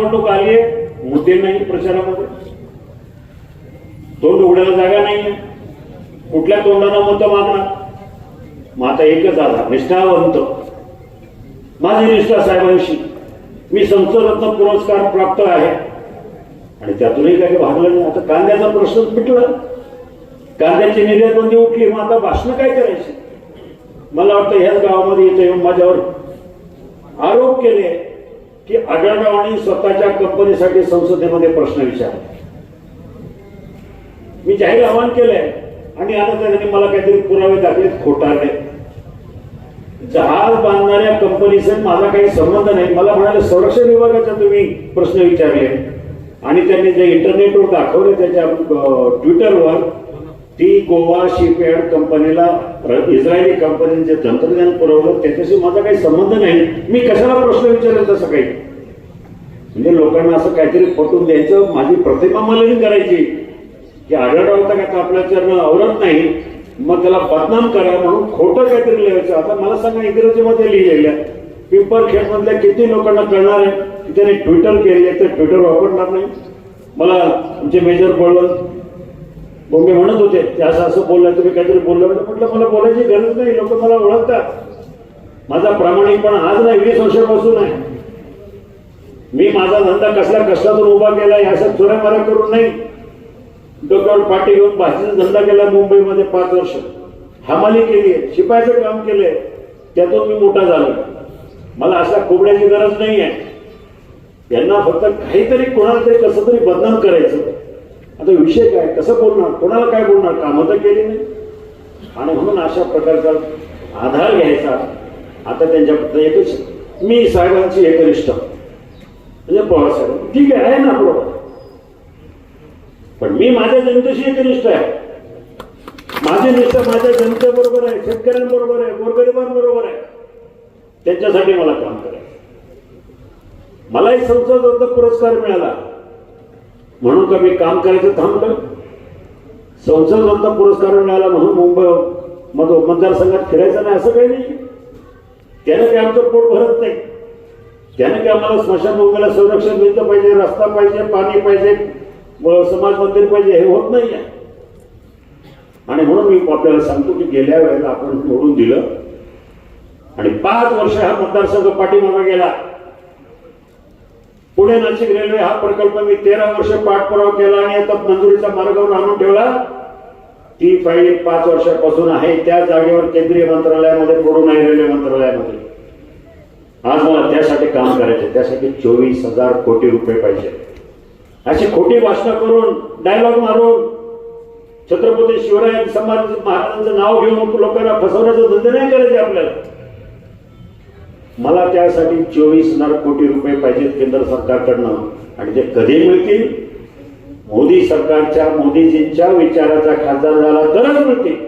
निवडणूक आली आहे मुद्दे नाही प्रचारामध्ये. तोंड उघडायला जागा नाहीये. कुठल्या तोंडाला मत मागणार? मग आता एकच आला निष्ठावंत माझी निष्ठा साहेबांशी. मी संतरत्न पुरस्कार प्राप्त आहे. आणि त्यातूनही काही भागलं नाही. आता कांद्याचा प्रश्न पिटला. कांद्याची निर्यात बंदी उठली. मग आता भाषण काय करायची? मला वाटतं ह्याच गावामध्ये येतं येऊन माझ्यावर आरोप केले. की आढळरावांनी स्वतःच्या कंपनीसाठी संसदेमध्ये प्रश्न विचारले. मी जाहीर आवाहन केलंय आणि आता त्यांनी मला काहीतरी पुरावे दाखलेत खोटारले जहाज बांधणाऱ्या कंपनीचा माझा काही संबंध नाही. मला म्हणाले संरक्षण विभागाचा तुम्ही प्रश्न विचारले. आणि त्यांनी जे इंटरनेटवर दाखवले त्याच्या ट्विटरवर ती गोवा शिपयार्ड कंपनीला इस्रायली कंपनीने जे तंत्रज्ञान पुरवलं त्याच्याशी माझा काही संबंध नाही. मी कशाला प्रश्न विचारेल तसं काही? म्हणजे लोकांना असं काहीतरी पटून द्यायचं माझी प्रतिमा मलिन करायची. की? आढळराव तर आपल्या चरण आवरत नाही. मग त्याला बदनाम करा म्हणून खोटं काहीतरी लिहायचं. आता मला सांगा इंग्रजीमध्ये लिहिलेल्या पिंपरखेड मधल्या किती लोकांना कळणार आहे? की त्याने ट्विटर केले तर ट्विटर वापरणार नाही? मला आमचे मेजर बळवंत बोंबे म्हणत होते ते असं असं बोललं तुम्ही काहीतरी बोललं. म्हणजे म्हटलं मला बोलायची गरज नाही लोक मला ओळखतात. माझा प्रामाणिकपणा आज नाही वीस वर्षापासून आहे. मी माझा धंदा कसल्या कष्टातून उभा केला अशा थोड्या मारा करून नाही. डोक्यावर पाठी घेऊन भाषेचा धंदा केला मुंबईमध्ये पाच वर्ष. हमाली केली आहे शिपायचं काम केलंय त्यातून मी मोठा झालो मला अशा कोबड्याची गरज नाही आहे यांना फक्त काहीतरी कोणाला तरी कसं तरी बदनाम करायचं. आता विषय काय? कसं बोलणार? कोणाला काय बोलणार? कामं तर केली नाही आणि म्हणून अशा प्रकारचा आधार घ्यायचा. आता त्यांच्याबद्दल एकच मी साहेबांची एकनिष्ठ म्हणजे पवार साहेब. ठीक आहे ना बरोबर. पण मी माझ्या जनतेशी एकनिष्ठ आहे. माझी निष्ठा माझ्या जनतेबरोबर आहे. शेतकऱ्यांबरोबर आहे. गोरगरिबांबरोबर आहे. त्यांच्यासाठी मला काम करायचं. मलाही संसद पुरस्कार मिळाला. म्हणून का मी काम करायचं थांबलं? संसद पुरस्कार मिळाला म्हणून मुंबई मध मतदारसंघात फिरायचं नाही असं काही नाही. त्याने काही आमचं पोट भरत नाही. त्याने काही आम्हाला स्मशानभूमीला संरक्षण मिळतं पाहिजे रस्ता पाहिजे पाणी पाहिजे व समाज मंदिर पाहिजे हे होत नाही. आहे आणि म्हणून मी आपल्याला सांगतो की गेल्या वेळेला आपण निवडून दिलं. आणि पाच वर्ष हा मतदारसंघ पाठीमागा गेला. पुणे नाशिक रेल्वे हा प्रकल्प मी तेरा वर्ष पाठपुरावा केला आणि आता मंजुरीचा मार्गावर आणून ठेवला. ती फाईल पाच वर्षापासून आहे. त्या जागेवर केंद्रीय मंत्रालयामध्ये पडून आहे रेल्वे मंत्रालयामध्ये. आज मला त्यासाठी काम करायचे त्यासाठी चोवीस हजार कोटी रुपये पाहिजे. अशी खोटी भाषणं करून डायलॉग मारून छत्रपती शिवराय समाज महाराजांचं नाव घेऊन लोकांना फसवण्याचा धंदे नाही करायचे आपल्याला. मला त्यासाठी चोवीस हजार कोटी रुपये पाहिजेत केंद्र सरकारकडनं. आणि ते कधी मिळतील? मोदी सरकारच्या मोदीजींच्या विचाराचा खासदार झाला तरच मिळतील.